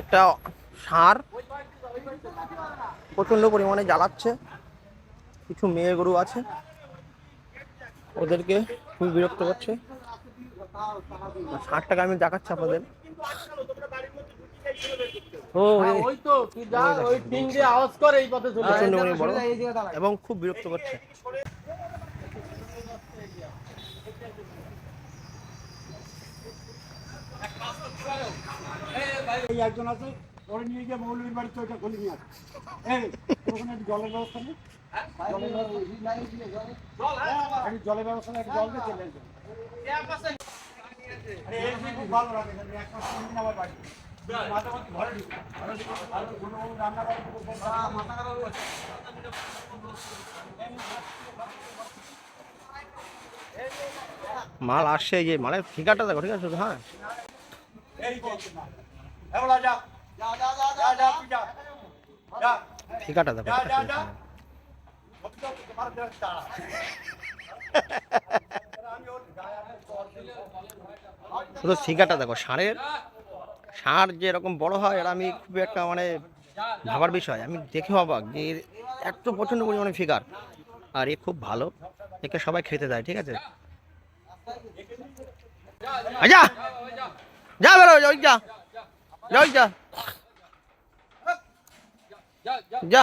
একটা ষাঁড় প্রচণ্ড পরিমাণে জ্বালাচ্ছে। কিছু মেয়ে গরু আছে। ওদেরকে খুব বিরক্ত করছে। আর ষাঁড়টাকে আমি দেখাচ্ছি আপনাদের। ও এই ওই তো তুই যা ওই টিং দিয়ে আওয়াজ করে এই পথে চলে প্রচণ্ড পরিমাণে বড় এবং খুব বিরক্ত করছে। এই একজন আছে ওরে নিয়ে গিয়ে মৌলবীর বাড়িতে ওইটা খুলে নিয়ে আসে এই ওখানে জলের ব্যবস্থা নেই? জলের ব্যবস্থা একটু জলের ব্যবস্থা জল দিয়ে চলে আসবে। মাল আসছে এই যে মালের ফিগারটা দেখো ঠিক আছে? হ্যাঁ। এই বলছে না এবার যা। যা যা যা যা যা তুই যা। যা। ফিগারটা দেখো শুধু ফিগারটা দেখো, ষাঁড়ের ষাঁড় যে এরকম বড় হয়, আর আমি খুব একটা মানে ভাবার বিষয়, আমি দেখে অবাক যে এর এত প্রচণ্ড পরিমাণে ফিগার আর এ খুব ভালো, একে সবাই খেতে দেয়, ঠিক আছে? যা! যা যা। যা। যা।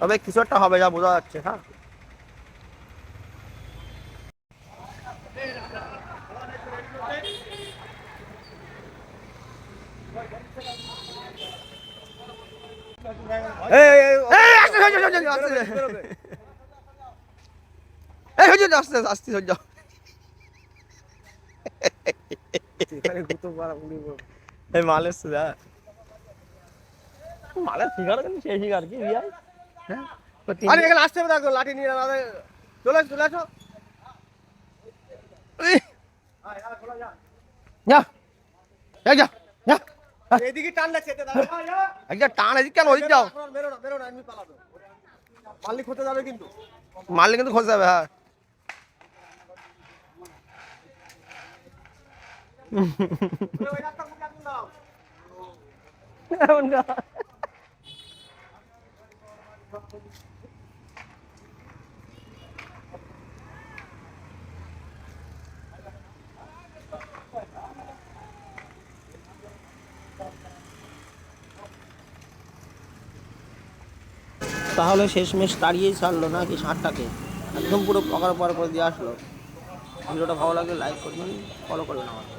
তবে কিছু একটা হবে যা বোঝা যাচ্ছে হ্যাঁ। আস্তে, আস্তে, আস্তে, আস্তে, আস্তে। এই হচ্ছে আস্তে আস্তে সহ্য এই মাল মালের ফিগার কিন্তু সেই ফিগার কি বিয়াই হ্যাঁ আরে এখানে আসতে হবে দেখো লাঠি নিয়ে আমাদের চলে আসো, চলে আসো এই, যা এই যা যা এদিকে টান লাগছে এতে একটা টান এদিক কেন ওদিক যাও বেরো না বেরো না এমনি পালাবে মালিক হতে যাবে কিন্তু মারলে কিন্তু খোঁজ যাবে হ্যাঁ ওই রাস্তা মুখে একদম দাও এমন না। তাহলে শেষমেশ তাড়িয়েই ছাড়লো নাকি ষাটটাকে একদম পুরো পকার পর করে দিয়ে আসলো। ভিডিওটা ভালো লাগলে লাইক করবেন ফলো করবেন আমার